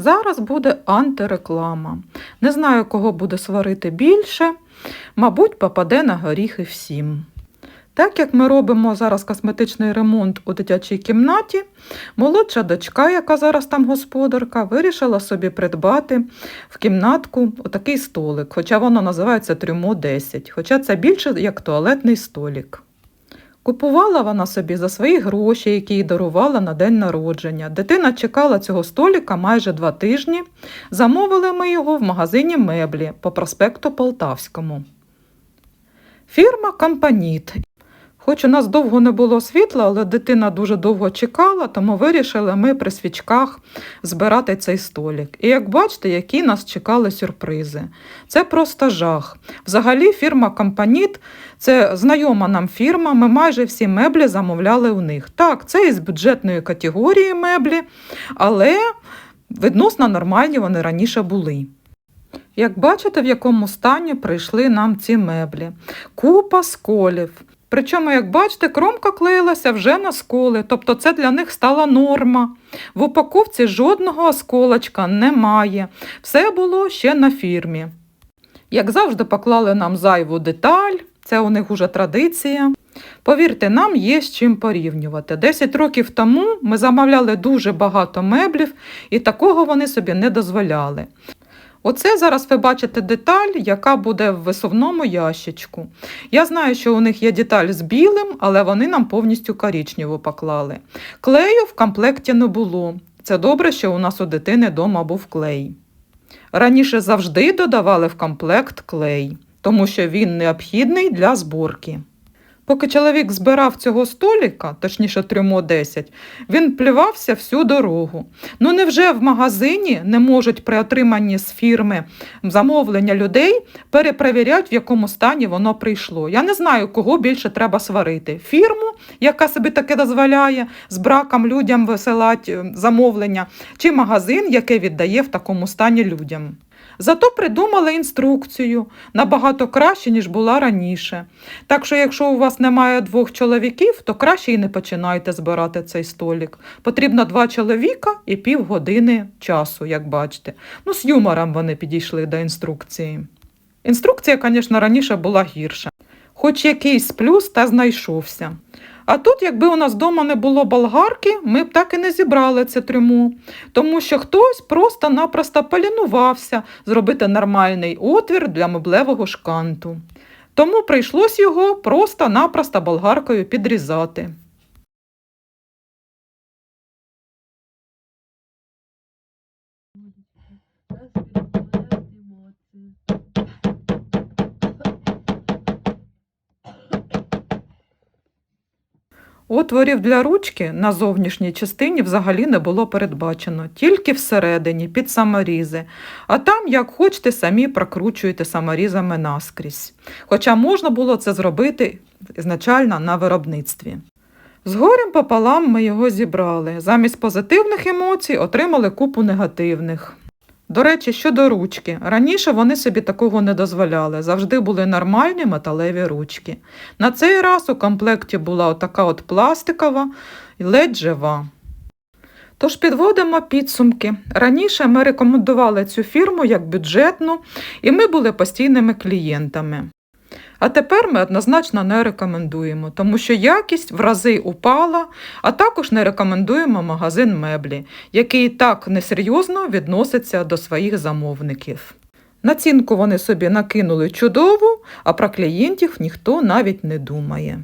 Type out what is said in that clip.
Зараз буде антиреклама. Не знаю, кого буде сварити більше, мабуть, попаде на горіхи всім. Так як ми робимо зараз косметичний ремонт у дитячій кімнаті, молодша дочка, яка зараз там господарка, вирішила собі придбати в кімнатку отакий столик, хоча воно називається трюмо 10, хоча це більше як туалетний столик. Купувала вона собі за свої гроші, які їй дарувала на день народження. Дитина чекала цього століка майже два тижні. Замовили ми його в магазині меблі по проспекту Полтавському. Фірма Компаніт. Хоч у нас довго не було світла, але дитина дуже довго чекала, тому вирішили ми при свічках збирати цей столик. І як бачите, які нас чекали сюрпризи. Це просто жах. Взагалі, фірма Компаніт це знайома нам фірма. Ми майже всі меблі замовляли у них. Так, це із бюджетної категорії меблі, але відносно нормальні вони раніше були. Як бачите, в якому стані прийшли нам ці меблі. Купа сколів. Причому, як бачите, кромка клеїлася вже на сколи, тобто це для них стала норма. В упаковці жодного осколочка немає. Все було ще на фірмі. Як завжди, поклали нам зайву деталь, це у них уже традиція. Повірте, нам є з чим порівнювати. 10 років тому ми замовляли дуже багато меблів, і такого вони собі не дозволяли. Оце зараз ви бачите деталь, яка буде в висувному ящичку. Я знаю, що у них є деталь з білим, але вони нам повністю коричневу поклали. Клею в комплекті не було. Це добре, що у нас у дитини вдома був клей. Раніше завжди додавали в комплект клей, тому що він необхідний для зборки. Поки чоловік збирав цього століка, точніше трюмо 10, він плювався всю дорогу. Ну невже в магазині не можуть при отриманні з фірми замовлення людей перепровіряти, в якому стані воно прийшло? Я не знаю, кого більше треба сварити. Фірму, яка собі таке дозволяє з браком людям висилати е, замовлення, чи магазин, який віддає в такому стані людям. Зато придумали інструкцію набагато краще, ніж була раніше. Так що, якщо у вас немає двох чоловіків, то краще і не починайте збирати цей столик. Потрібно два чоловіка і півгодини часу, як бачите. Ну, з юмором вони підійшли до інструкції. Інструкція, звісно, раніше була гірша. Хоч якийсь плюс та знайшовся. А тут, якби у нас вдома не було болгарки, ми б так і не зібрали це трюмо, тому що хтось просто-напросто полінувався зробити нормальний отвір для меблевого шканту. Тому прийшлось його просто-напросто болгаркою підрізати. Отворів для ручки на зовнішній частині взагалі не було передбачено, тільки всередині, під саморізи. А там, як хочете, самі прокручуєте саморізами наскрізь. Хоча можна було це зробити ізначально на виробництві. З горем пополам ми його зібрали. Замість позитивних емоцій отримали купу негативних. До речі, щодо ручки. Раніше вони собі такого не дозволяли. Завжди були нормальні металеві ручки. На цей раз у комплекті була отака от пластикова і ледь жива. Тож підводимо підсумки. Раніше ми рекомендували цю фірму як бюджетну, і ми були постійними клієнтами. А тепер ми однозначно не рекомендуємо, тому що якість в рази упала, а також не рекомендуємо магазин меблі, який так несерйозно відноситься до своїх замовників. Націнку вони собі накинули чудову, а про клієнтів ніхто навіть не думає.